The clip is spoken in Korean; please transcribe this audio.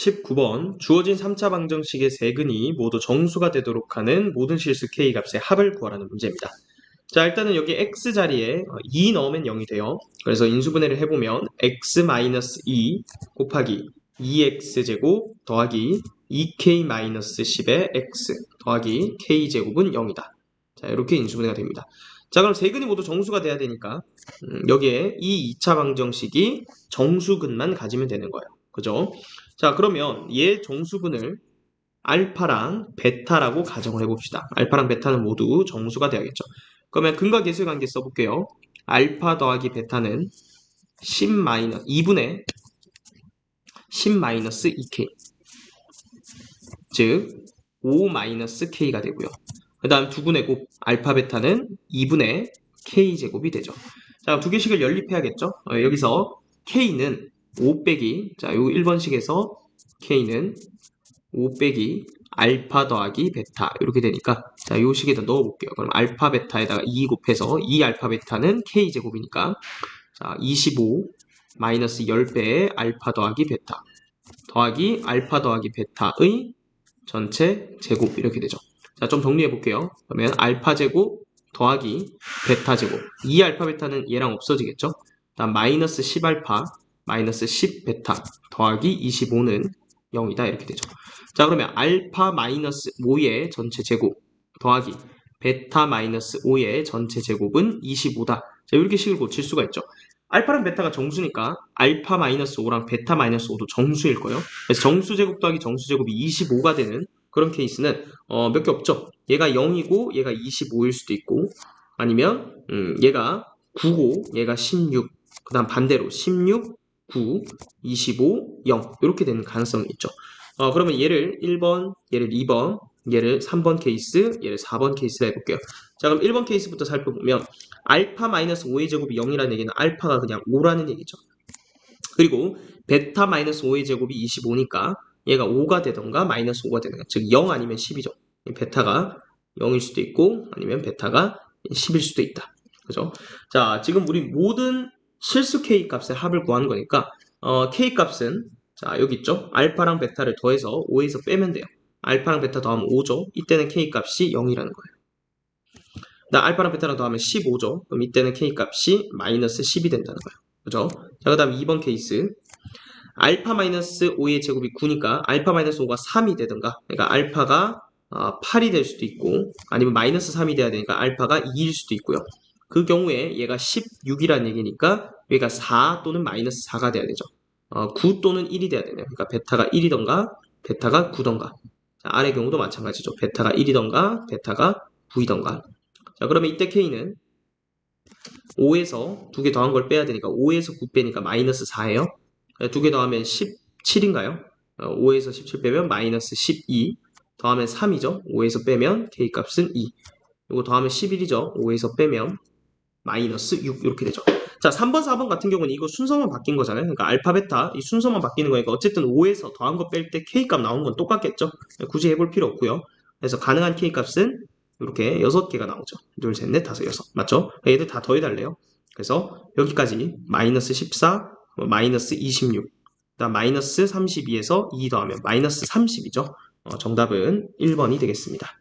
19번 주어진 3차 방정식의 세근이 모두 정수가 되도록 하는 모든 실수 k 값의 합을 구하라는 문제입니다. 자 일단은 여기 x 자리에 2 넣으면 0이 돼요. 그래서 인수분해를 해보면 x-2 곱하기 2x제곱 더하기 2k-10의 x 더하기 k제곱은 0이다. 자 이렇게 인수분해가 됩니다. 자 그럼 세근이 모두 정수가 돼야 되니까 음, 여기에 이 2차 방정식이 정수근만 가지면 되는 거예요. 그죠? 자 그러면 얘 정수근을 알파랑 베타라고 가정을 해봅시다. 알파랑 베타는 모두 정수가 돼야겠죠. 그러면 근과 계수의 관계 써볼게요. 알파 더하기 베타는 10 마이너스 2분의 10 마이너스 2k 즉 5 마이너스 k가 되고요. 그 다음 두 분의 곱 알파 베타는 2분의 k제곱이 되죠. 자, 두 개씩을 연립해야겠죠? 어, 여기서 k는 5 빼기 자, 요 1번식에서 k는 5 빼기 알파 더하기 베타 이렇게 되니까 자, 요 식에다 넣어 볼게요. 그럼 알파 베타에다가 2 곱해서 2 알파 베타는 k제곱이니까 자, 25 마이너스 10배의 알파 더하기 베타 더하기 알파 더하기 베타의 전체 제곱 이렇게 되죠. 자, 좀 정리해 볼게요. 그러면 알파 제곱 더하기 베타 제곱. 2 알파 베타는 얘랑 없어지겠죠? 다음 마이너스 10 알파 마이너스 10 베타 더하기 25는 0이다 이렇게 되죠. 자, 그러면 알파 마이너스 5의 전체 제곱 더하기 베타 마이너스 5의 전체 제곱은 25다. 자, 이렇게 식을 고칠 수가 있죠. 알파랑 베타가 정수니까 알파 마이너스 5랑 베타 마이너스 5도 정수일 거예요. 그래서 정수 제곱 더하기 정수 제곱이 25가 되는 그런 케이스는 어, 몇 개 없죠. 얘가 0이고 얘가 25일 수도 있고 아니면 음, 얘가 9고 얘가 16. 그다음 반대로 16, 9, 25, 0 이렇게 되는 가능성이 있죠. 어, 그러면 얘를 1번, 얘를 2번, 얘를 3번 케이스, 얘를 4번 케이스로 해볼게요. 자 그럼 1번 케이스부터 살펴보면 알파 마이너스 5의 제곱이 0이라는 얘기는 알파가 그냥 5라는 얘기죠. 그리고 베타 마이너스 5의 제곱이 25니까 얘가 5가 되던가 마이너스 5가 되던가 즉 0 아니면 10이죠. 베타가 0일 수도 있고 아니면 베타가 10일 수도 있다. 그죠? 자 지금 우리 모든 실수 k 값의 합을 구하는 거니까 어, k 값은 자 여기 있죠. 알파랑 베타를 더해서 5에서 빼면 돼요. 알파랑 베타 더하면 5죠. 이때는 k 값이 0이라는 거예요. 나 알파랑 베타랑 더하면 15죠. 그럼 이때는 k 값이 마이너스 10이 된다는 거예요. 그죠? 자, 그 다음 2번 케이스. 알파 마이너스 5의 제곱이 9니까 알파 마이너스 5가 3이 되든가 그러니까 알파가 8이 될 수도 있고 아니면 마이너스 3이 돼야 되니까 알파가 2일 수도 있고요. 그 경우에 얘가 16이라는 얘기니까 얘가 4 또는 마이너스 4가 돼야 되죠. 어, 9 또는 1이 돼야 되네요. 그러니까 베타가 1이던가 베타가 9던가 자, 아래 경우도 마찬가지죠. 베타가 1이던가 베타가 9이던가 자 그러면 이때 K는 5에서 두 개 더한 걸 빼야 되니까 5에서 9 빼니까 마이너스 4예요. 두 개 더하면 17인가요? 5에서 어, 17 빼면 마이너스 12 더하면 3이죠. 5에서 빼면 K값은 2 이거 더하면 11이죠. 5에서 빼면 마이너스 6 이렇게 되죠. 자 3번 4번 같은 경우는 이거 순서만 바뀐 거잖아요. 그러니까 알파 베타 이 순서만 바뀌는 거니까 어쨌든 5에서 더한 거 뺄 때 K값 나온 건 똑같겠죠. 굳이 해볼 필요 없고요. 그래서 가능한 K값은 이렇게 6개가 나오죠. 둘, 셋, 넷, 다섯, 여섯. 맞죠? 얘들 다 더해달래요. 그래서 여기까지 마이너스 14, 뭐 마이너스 26, 그다음 마이너스 32에서 2 더하면 마이너스 30이죠. 어, 정답은 1번이 되겠습니다.